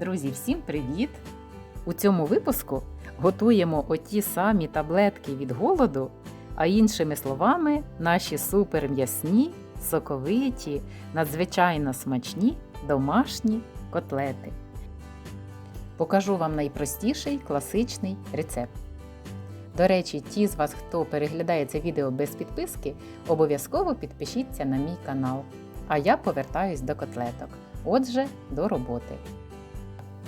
Друзі, всім привіт! У цьому випуску готуємо оті самі таблетки від голоду, а іншими словами, наші суперм'ясні, соковиті, надзвичайно смачні домашні котлети. Покажу вам найпростіший класичний рецепт. До речі, ті з вас, хто переглядає це відео без підписки, обов'язково підпишіться на мій канал. А я повертаюсь до котлеток. Отже, до роботи.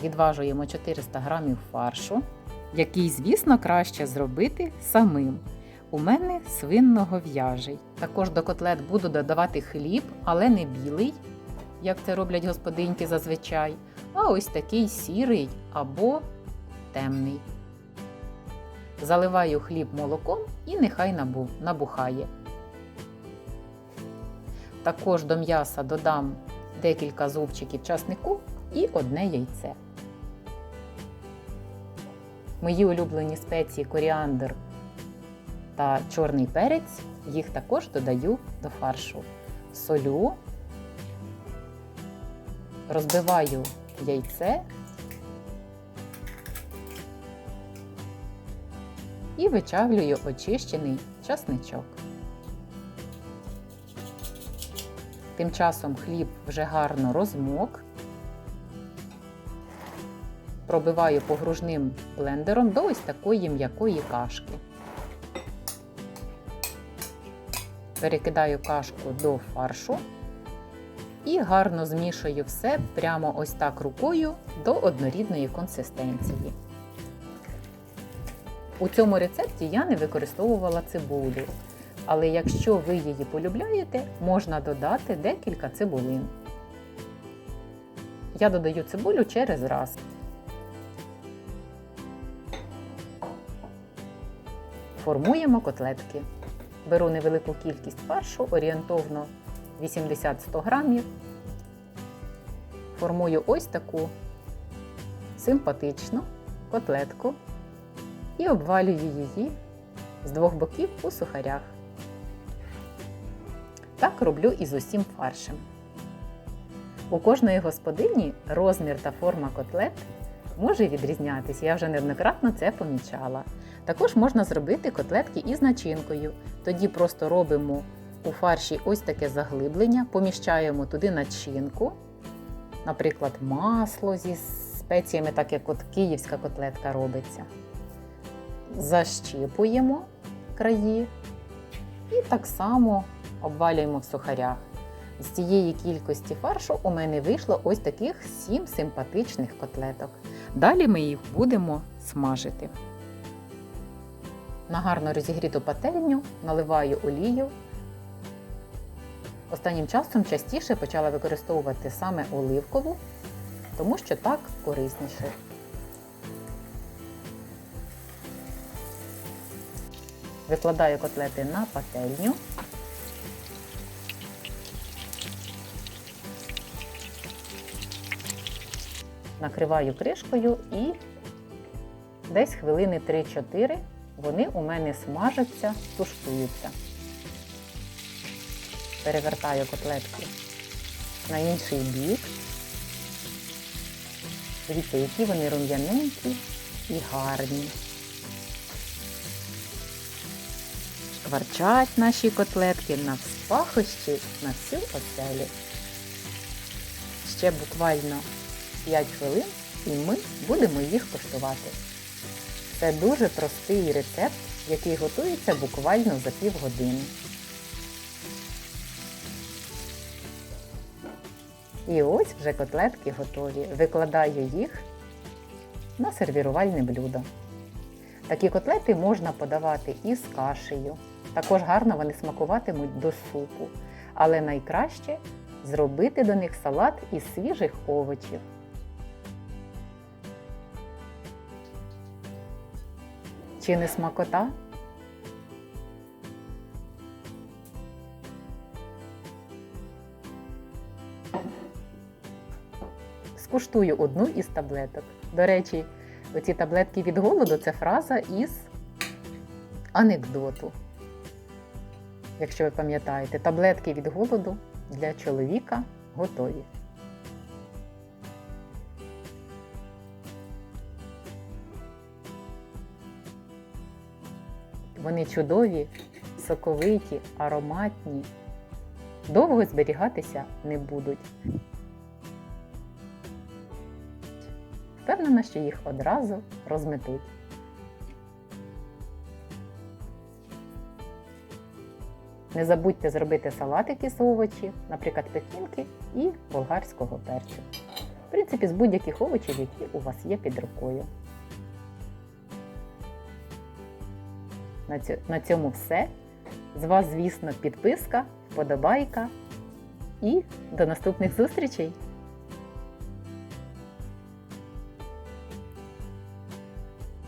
Відважуємо 400 г фаршу, який, звісно, краще зробити самим. У мене свинно-гов'яжий. Також до котлет буду додавати хліб, але не білий, як це роблять господинки зазвичай, а ось такий сірий або темний. Заливаю хліб молоком і нехай набухає. Також до м'яса додам декілька зубчиків часнику і одне яйце. Мої улюблені спеції коріандр та чорний перець, їх також додаю до фаршу. Солю, розбиваю яйце і вичавлюю очищений часничок. Тим часом хліб вже гарно розмок. Пробиваю погружним блендером до ось такої м'якої кашки. Перекидаю кашку до фаршу і гарно змішую все прямо ось так рукою до однорідної консистенції. У цьому рецепті я не використовувала цибулю, але якщо ви її полюбляєте, можна додати декілька цибулин. Я додаю цибулю через раз. Формуємо котлетки. Беру невелику кількість фаршу, орієнтовно 80-100 грамів. Формую ось таку симпатичну котлетку і обвалюю її з двох боків у сухарях. Так роблю і з усім фаршем. У кожної господині розмір та форма котлет може відрізнятися, я вже неоднократно це помічала. Також можна зробити котлетки із начинкою. Тоді просто робимо у фарші ось таке заглиблення, поміщаємо туди начинку, наприклад, масло зі спеціями, так як от київська котлетка робиться. Защіпуємо краї і так само обвалюємо в сухарях. З цієї кількості фаршу у мене вийшло ось таких 7 симпатичних котлеток. Далі ми їх будемо смажити. На гарно розігріту пательню наливаю олію. Останнім часом частіше почала використовувати саме оливкову, тому що так корисніше. Викладаю котлети на пательню. Накриваю кришкою і десь хвилини 3-4 вони у мене смажаться, тушкуються. Перевертаю котлетки на інший бік. Дивіться, які вони рум'яненькі і гарні. Шкварчать наші котлетки на пахощі на всю оселю. Ще буквально 5 хвилин і ми будемо їх коштувати. Це дуже простий рецепт, який готується буквально за півгодини. І ось вже котлетки готові. Викладаю їх на сервірувальне блюдо. Такі котлети можна подавати із кашею. Також гарно вони смакуватимуть до супу. Але найкраще зробити до них салат із свіжих овочів. Чи не смакота? Скуштую одну із таблеток. До речі, оці таблетки від голоду це фраза із анекдоту. Якщо ви пам'ятаєте, таблетки від голоду для чоловіка готові. Вони чудові, соковиті, ароматні, довго зберігатися не будуть. Впевнена, що їх одразу розметуть. Не забудьте зробити салатики з овочів, наприклад, пекінки і болгарського перцю. В принципі, з будь-яких овочів, які у вас є під рукою. На цьому все. З вас, звісно, підписка, вподобайка і до наступних зустрічей!